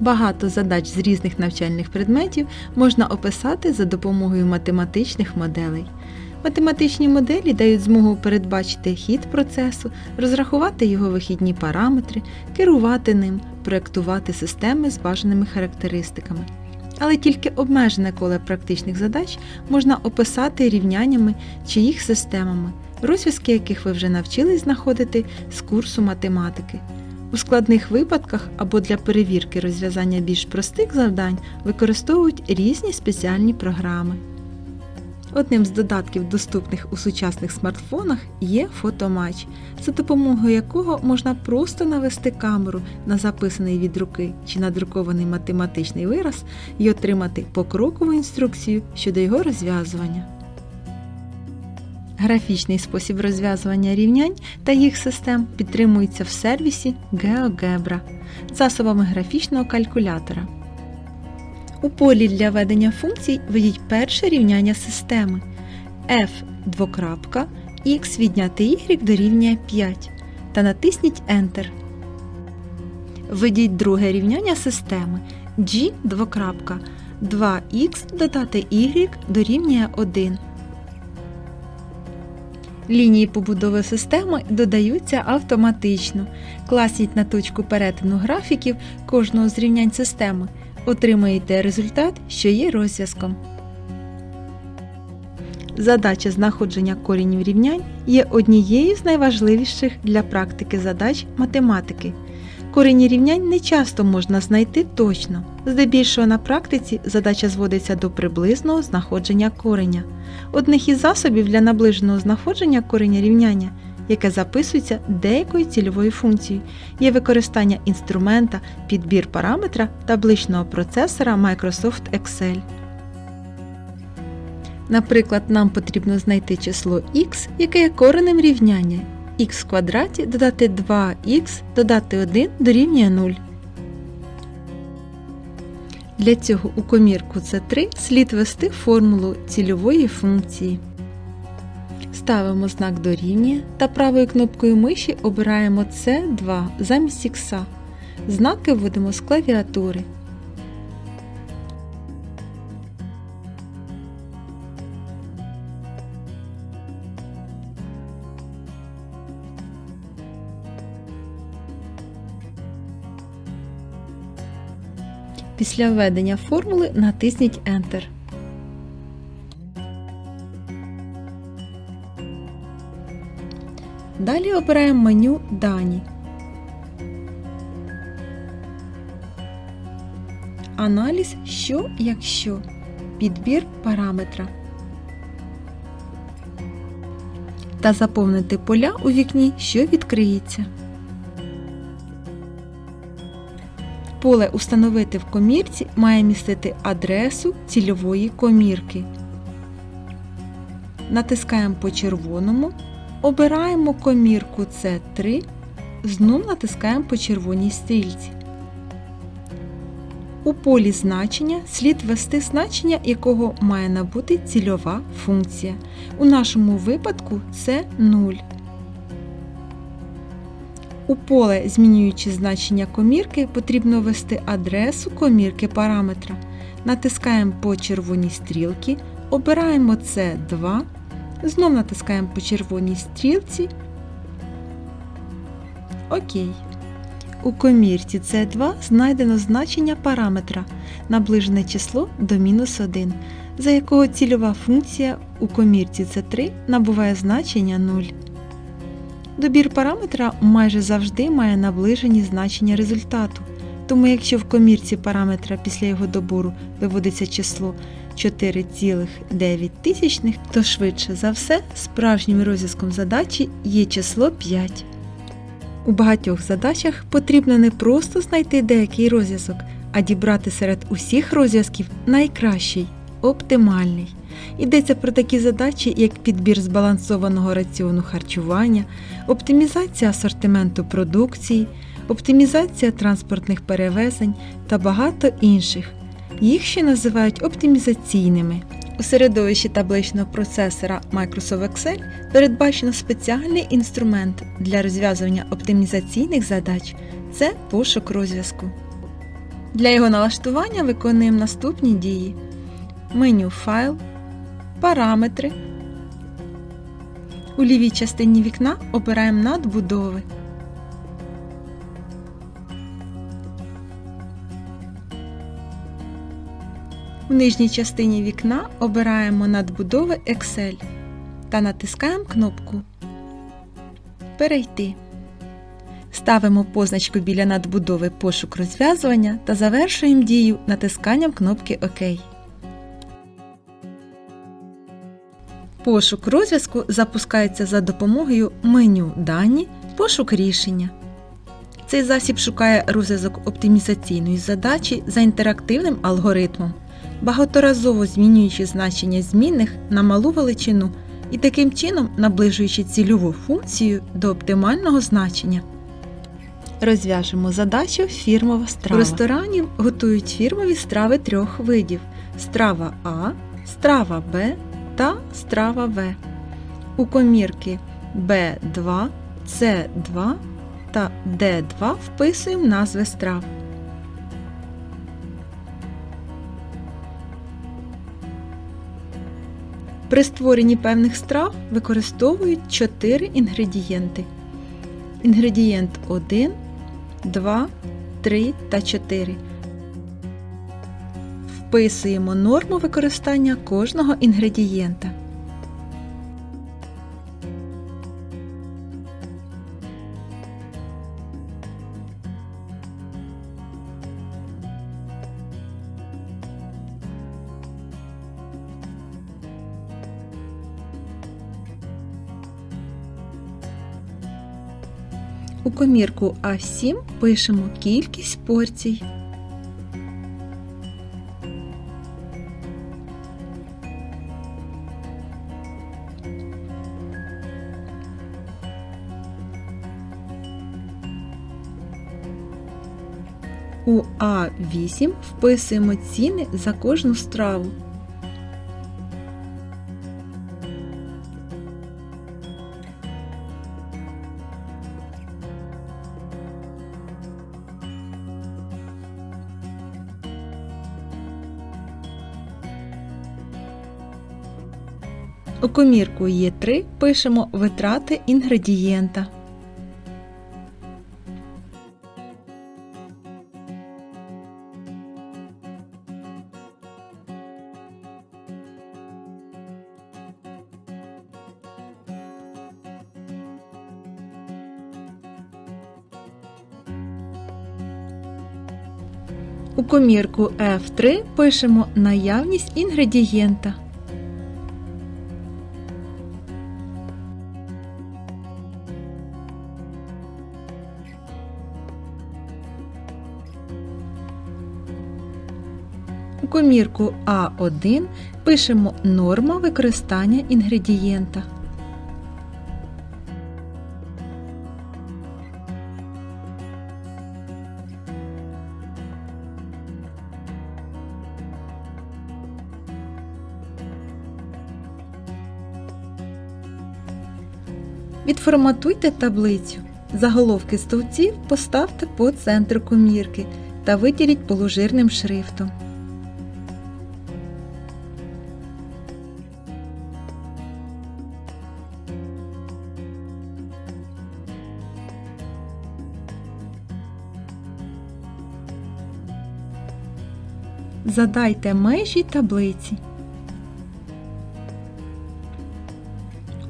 Багато задач з різних навчальних предметів можна описати за допомогою математичних моделей. Математичні моделі дають змогу передбачити хід процесу, розрахувати його вихідні параметри, керувати ним, проєктувати системи з бажаними характеристиками. Але тільки обмежене коло практичних задач можна описати рівняннями чи їх системами, розв'язки яких ви вже навчились знаходити з курсу математики. У складних випадках або для перевірки розв'язання більш простих завдань використовують різні спеціальні програми. Одним з додатків, доступних у сучасних смартфонах, є фотомач, за допомогою якого можна просто навести камеру на записаний від руки чи надрукований математичний вираз і отримати покрокову інструкцію щодо його розв'язування. Графічний спосіб розв'язування рівнянь та їх систем підтримується в сервісі GeoGebra засобами графічного калькулятора. У полі для ведення функцій введіть перше рівняння системи f двокрапка x відняти y дорівнює 5 та натисніть Enter. Введіть друге рівняння системи g двокрапка 2x додати y дорівнює 1. Лінії побудови системи додаються автоматично. Класіть на точку перетину графіків кожного з рівнянь системи. Отримаєте результат, що є розв'язком. Задача знаходження корінів рівнянь є однією з найважливіших для практики задач математики. Корені рівнянь не часто можна знайти точно. Здебільшого на практиці задача зводиться до приблизного знаходження кореня. Одних із засобів для наближеного знаходження кореня рівняння, яке записується деякою цільовою функцією, є використання інструмента підбір параметра табличного процесора Microsoft Excel. Наприклад, нам потрібно знайти число x, яке є коренем рівняння х в квадраті додати 2х додати 1 дорівнює 0. Для цього у комірку С3 слід ввести формулу цільової функції. Ставимо знак дорівнює та правою кнопкою миші обираємо С2 замість х. Знаки вводимо з клавіатури. Після введення формули натисніть Enter. Далі обираємо меню Дані. Аналіз Що якщо. Підбір параметра. Та заповнити поля у вікні, що відкриється. Поле Установити в комірці має містити адресу цільової комірки. Натискаємо по червоному, обираємо комірку С3, знов натискаємо по червоній стрільці. У полі значення слід ввести значення, якого має набути цільова функція. У нашому випадку це 0. У поле Змінюючи значення комірки, потрібно ввести адресу комірки параметра. Натискаємо по червоній стрілці, обираємо С2, знов натискаємо по червоній стрілці. Окей. У комірці С2 знайдено значення параметра наближене число до мінус 1, за якого цільова функція у комірці С3 набуває значення 0. Добір параметра майже завжди має наближені значення результату. Тому якщо в комірці параметра після його добору виводиться число 4,9, то швидше за все справжнім розв'язком задачі є число 5. У багатьох задачах потрібно не просто знайти деякий розв'язок, а дібрати серед усіх розв'язків найкращий, оптимальний. Йдеться про такі задачі, як підбір збалансованого раціону харчування, оптимізація асортименту продукції, оптимізація транспортних перевезень та багато інших. Їх ще називають оптимізаційними. У середовищі табличного процесора Microsoft Excel передбачено спеціальний інструмент для розв'язування оптимізаційних задач це пошук розв'язку. Для його налаштування виконуємо наступні дії: меню Файл, Параметри. У лівій частині вікна обираємо надбудови. В нижній частині вікна обираємо надбудови Excel та натискаємо кнопку Перейти. Ставимо позначку біля надбудови пошук розв'язування та завершуємо дію натисканням кнопки ОК. Пошук розв'язку запускається за допомогою меню Дані Пошук рішення. Цей засіб шукає розв'язок оптимізаційної задачі за інтерактивним алгоритмом, багаторазово змінюючи значення змінних на малу величину і таким чином наближуючи цільову функцію до оптимального значення. Розв'яжемо задачу фірмова страва. В ресторані готують фірмові страви трьох видів: страва А, страва Б та страва В. У комірки Б2, С2 та Д2 вписуємо назви страв. При створенні певних страв використовують 4 інгредієнти. Інгредієнт 1, 2, 3 та 4. Вписуємо норму використання кожного інгредієнта. У комірку А7 пишемо кількість порцій. У А8 вписуємо ціни за кожну страву. У комірку Є3 пишемо витрати інгредієнта. Комірку F3 пишемо наявність інгредієнта. У комірку А1 пишемо норма використання інгредієнта. Відформатуйте таблицю. Заголовки стовпців поставте по центру комірки та виділіть положирним шрифтом. Задайте межі таблиці.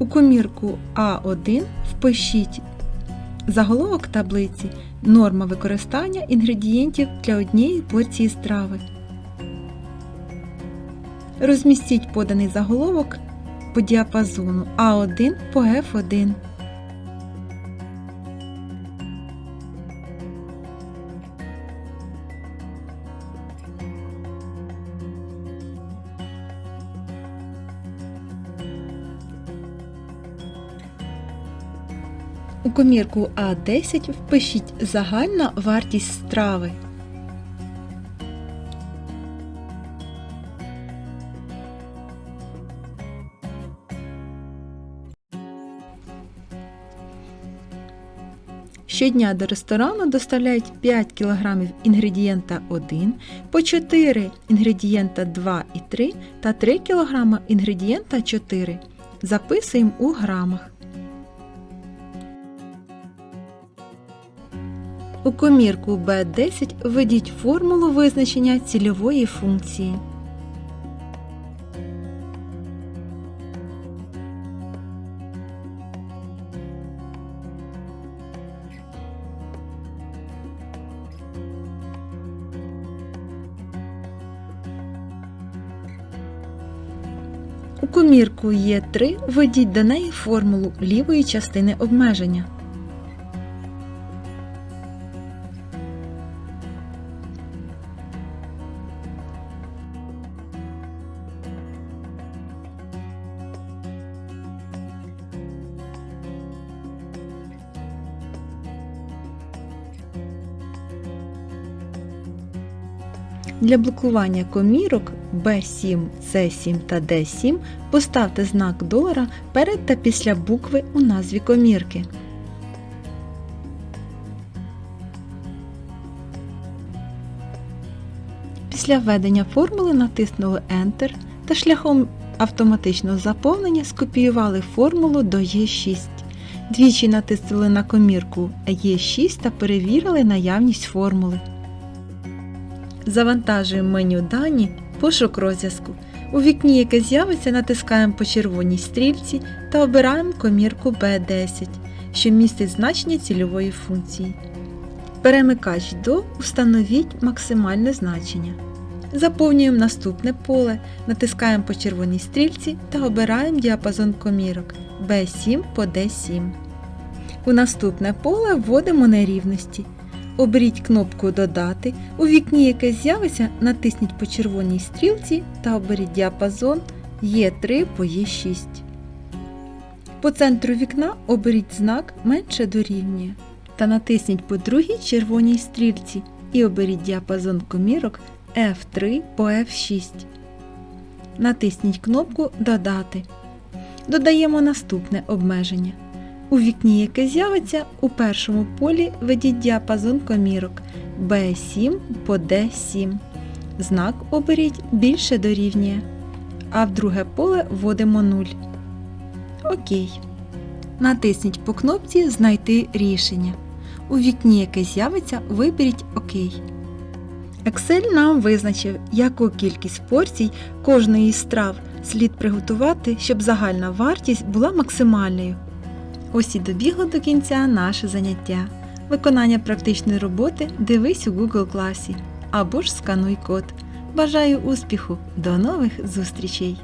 Комірку А1 впишіть заголовок таблиці норма використання інгредієнтів для однієї порції страви. Розмістіть поданий заголовок по діапазону А1 по F1. У комірку А10 впишіть загальна вартість страви. Щодня до ресторану доставляють 5 кг інгредієнта 1, по 4 інгредієнта 2 і 3 та 3 кг інгредієнта 4. Записуємо у грамах. У комірку B10 введіть формулу визначення цільової функції. У комірку Є3 введіть до неї формулу лівої частини обмеження. Для блокування комірок B7, C7 та D7 поставте знак долара перед та після букви у назві комірки. Після введення формули натиснули Enter та шляхом автоматичного заповнення скопіювали формулу до Е6. Двічі натиснули на комірку Е6 та перевірили наявність формули. Завантажуємо меню Дані, пошук розв'язку. У вікні, яке з'явиться, натискаємо по червоній стрільці та обираємо комірку B10, що містить значення цільової функції. Перемикач до Установіть максимальне значення. Заповнюємо наступне поле, натискаємо по червоній стрільці та обираємо діапазон комірок B7 по D7. У наступне поле вводимо нерівності. Оберіть кнопку Додати. У вікні, яке з'явиться, натисніть по червоній стрілці та оберіть діапазон Е3 по Е6. По центру вікна оберіть знак менше дорівнює та натисніть по другій червоній стрілці і оберіть діапазон комірок F3 по F6. Натисніть кнопку Додати. Додаємо наступне обмеження. У вікні, яке з'явиться, у першому полі введіть діапазон комірок B7 по D7. Знак оберіть більше дорівнює. А в друге поле вводимо 0. Окей. Натисніть по кнопці Знайти рішення. У вікні, яке з'явиться, виберіть ОК. Excel нам визначив, яку кількість порцій кожної із страв слід приготувати, щоб загальна вартість була максимальною. Ось і добігло до кінця наше заняття. Виконання практичної роботи дивись у Google класі або ж скануй код. Бажаю успіху! До нових зустрічей!